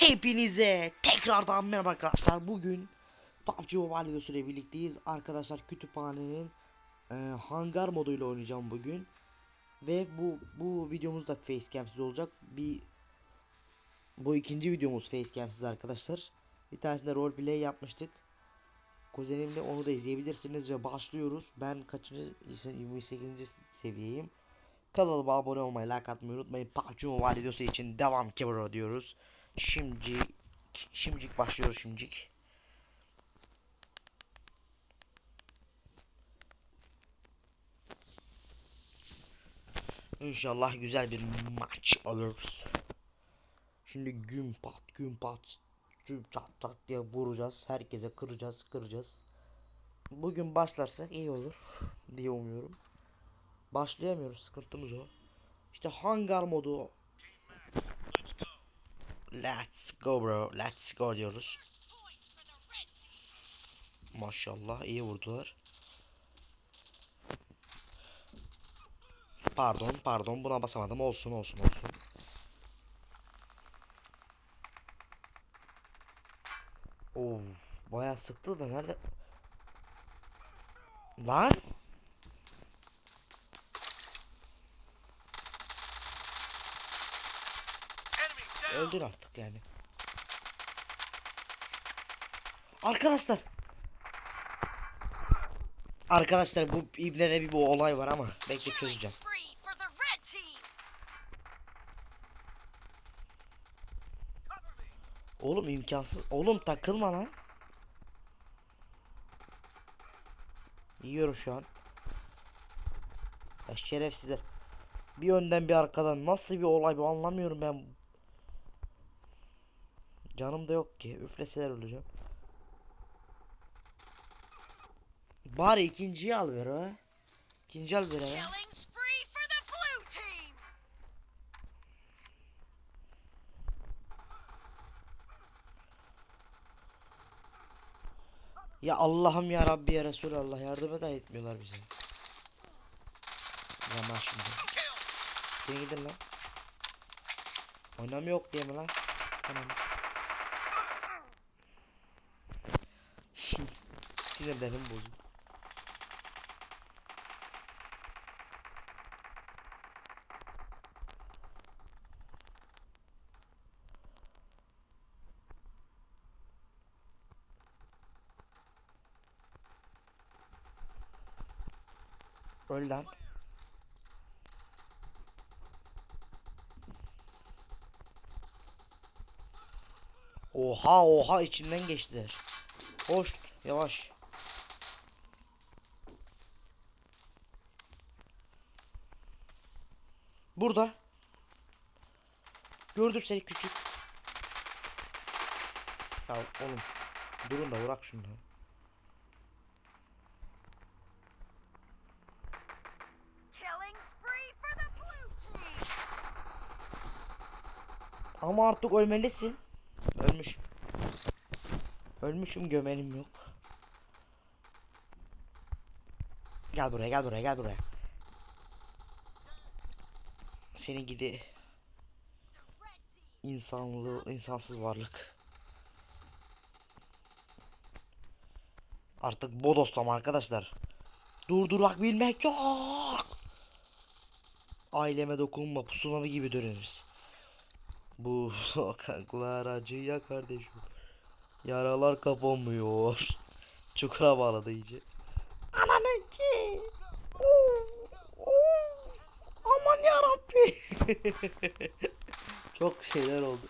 Hepinize tekrardan merhaba arkadaşlar. Bugün PUBG Mobile videosuyla birlikteyiz. Arkadaşlar kütüphanenin e, hangar moduyla oynayacağım bugün. Ve bu bu videomuz da facecam'siz olacak. Bir bu ikinci videomuz facecam'siz arkadaşlar. Bir tanesinde roleplay yapmıştık. Kuzenimle onu da izleyebilirsiniz ve başlıyoruz. Ben kaçıncı 28. seviyeyim. Kanalıma abone olmayı, like atmayı unutmayın. PUBG Mobile videosu için devam kebro diyoruz. Şimdi şimdicik başlıyoruz şimdicik. İnşallah güzel bir maç alırız. Şimdi gün pat gün pat gün çat çat diye vuracağız. Herkese kıracağız kıracağız. Bugün başlarsak iyi olur diye umuyorum. Başlayamıyoruz sıkıntımız o. İşte hangar modu Let's go bro. Let's go diyoruz. Maşallah iyi vurdular. Pardon pardon buna basamadım olsun olsun olsun. Oo bayağı sıktı da nerede? Lan öldür artık yani. Arkadaşlar. Arkadaşlar bu ibnede bir bu olay var ama belki çözeceğim. Oğlum imkansız. Oğlum takılma lan. Yiyorum şu an. Ya şerefsizler. Bir önden bir arkadan nasıl bir olay bu anlamıyorum ben. Canım da yok ki. Üfleseler öleceğim. Bari ikinciyi al ver ha. İkinci al ver ha. Ya Allah'ım ya Rabbi ya Resulallah yardım da etmiyorlar bize. Yaman şimdi. Sen gidin lan. Oynam yok diye mi lan? Tamam. Sinirlerim bozuldu. Öl lan. Oha oha içinden geçtiler. Hoş yavaş. Burada. Gördüm seni küçük. Ya oğlum durun da bırak team. Ama artık ölmelisin. Ölmüş. Ölmüşüm gömenim yok. Gel buraya gel buraya gel buraya. Senin gidi insanlığı insansız varlık. Artık bodoslama arkadaşlar. Durdurak bilmek yok. Aileme dokunma pusulama gibi döneriz. Bu sokaklar acıya kardeşim. Yaralar kapanmıyor. Çukura bağladı iyice. Ananın ki. Oo, oo. Aman yarabbi. Çok şeyler oldu.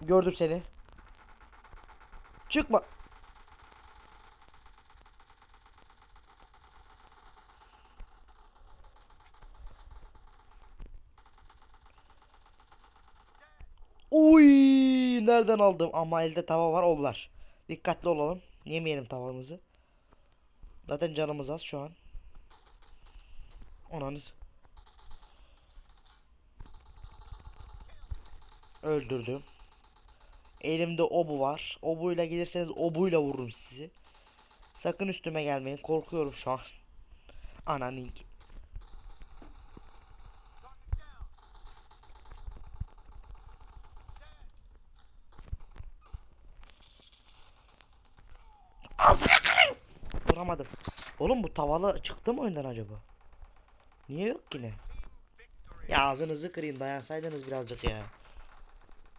Gördüm seni. Çıkma. Uy, nereden aldım? Ama elde tava var onlar. Dikkatli olalım. Yemeyelim tavamızı. Zaten canımız az şu an. Onanız. Öldürdüm. Elimde obu var. Obuyla gelirseniz obuyla vururum sizi. Sakın üstüme gelmeyin. Korkuyorum şu an. Ananik. Azra Vuramadım. Oğlum bu tavalı çıktı mı oyundan acaba? Niye yok ki ne? Ya ağzınızı kırayım dayansaydınız birazcık ya.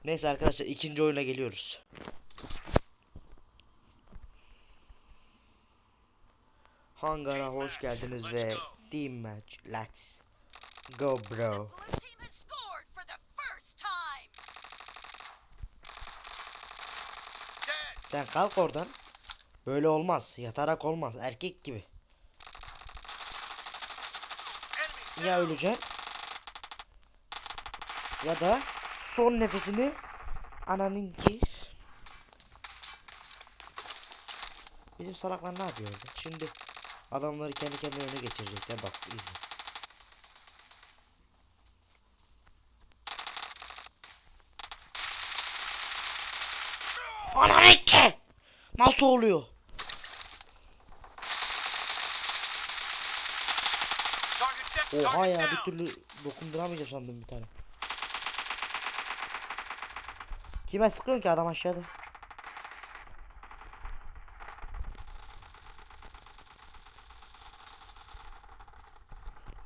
Neyse arkadaşlar ikinci oyuna geliyoruz. Hangara hoş geldiniz ve team match. Let's go bro. Sen kalk oradan. Böyle olmaz. Yatarak olmaz. Erkek gibi. Ya öleceksin. Ya da son nefesini ananınki. Bizim salaklar ne yapıyor orada? Şimdi adamları kendi kendine öne geçirecekler. Bak izle. Ananınki! Nasıl oluyor? Oha ya bir türlü dokunduramayacağım sandım bir tane. Kime sıkıyorsun ki adam aşağıda?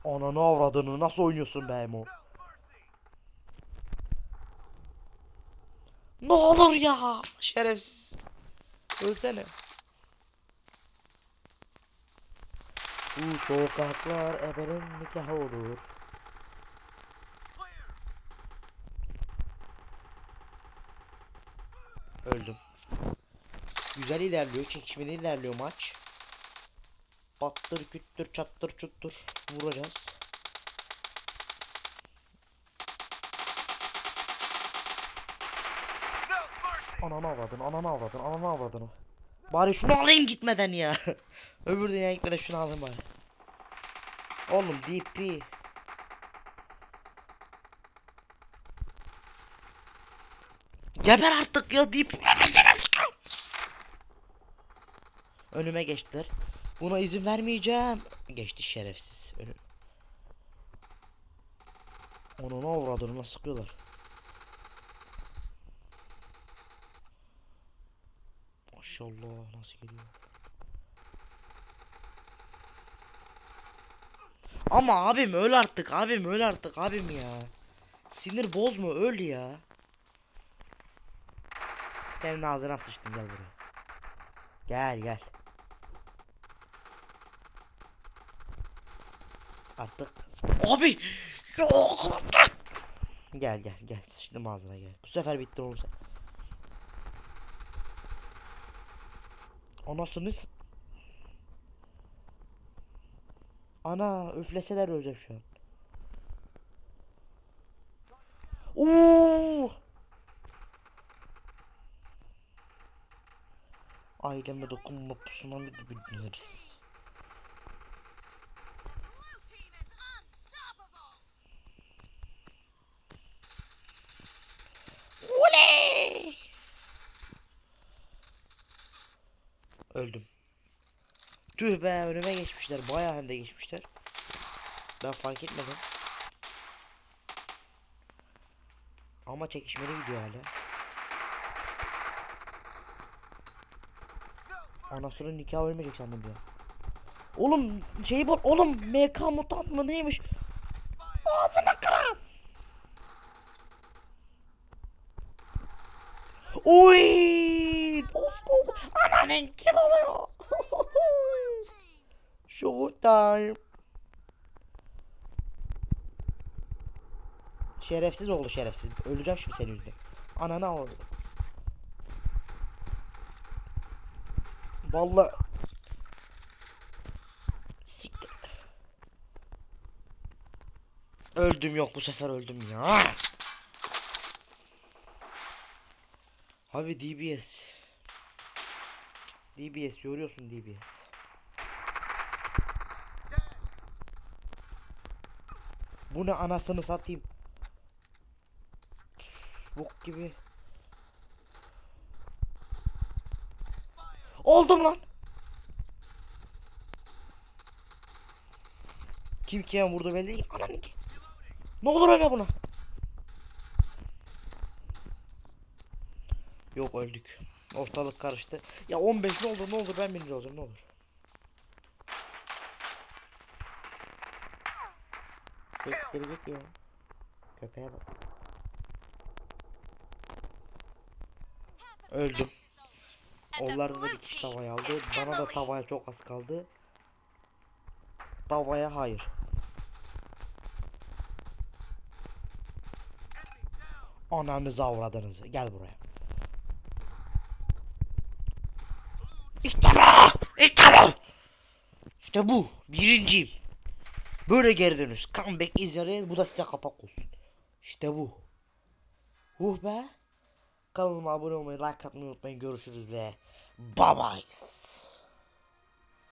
Ananı avradını nasıl oynuyorsun be Emo? Ne olur ya şerefsiz. Ölsene. Bu sokaklar ebenin nikahı olur. Öldüm. Güzel ilerliyor, çekişmeli ilerliyor maç. Battır küttür çattır çuttur vuracağız. Ananı avradın, ananı avradın, ananı avradın. Bari şunu alayım gitmeden ya. Öbür dünyaya gitmeden şunu alayım bari. Oğlum DP. Geber artık ya DP. Önüme geçtiler. Buna izin vermeyeceğim. Geçti şerefsiz. Önü... Onu ne avradını sıkıyorlar. Maşallah nasıl geliyor. Ama abim öl artık abim öl artık abim ya. Sinir bozma öl ya. Senin ağzına sıçtım gel buraya. Gel gel. Artık. Abi. Gel gel gel sıçtım ağzına gel. Bu sefer bitti oğlum sen. Anasını Ana üfleseler öleceğim şu an. Oo! Aileme dokunma pusuna mı biliriz? Öldüm. Tüh be önüme geçmişler. Bayağı hem de geçmişler. Ben fark etmedim. Ama çekişmeli gidiyor hala. Anasının nikahı ölmeyecek sandım ya. Oğlum şeyi bul. Oğlum MK mutant mı neymiş? Ağzına kırarım. Oy! Ananın kim oluyor? Showtime. Şerefsiz oğlu şerefsiz. Öleceğim şimdi senin yüzünden. Anana oldu. Vallahi Siktir. Öldüm yok bu sefer öldüm ya. Abi DBS. DBS yoruyorsun DBS. Bu ne anasını satayım. Bok gibi. Oldum lan. Kim kim vurdu belli değil. Ananı ki. Ne olur öyle buna. Yok öldük. Ortalık karıştı. Ya 15 ne olur ne olur ben birinci olacağım ne olur. Siktir git ya. Köpeğe bak. Öldüm. Onlarda da bir kişi tavayı aldı. Bana da tavaya çok az kaldı. Tavaya hayır. Ananızı avradınız. Gel buraya. İşte bu! İşte bu! İşte bu. Birinciyim. Böyle geri dönüş. Comeback izleyin. Bu da size kapak olsun. İşte bu. Uh be. Kanalıma abone olmayı, like atmayı unutmayın. Görüşürüz ve bye bye.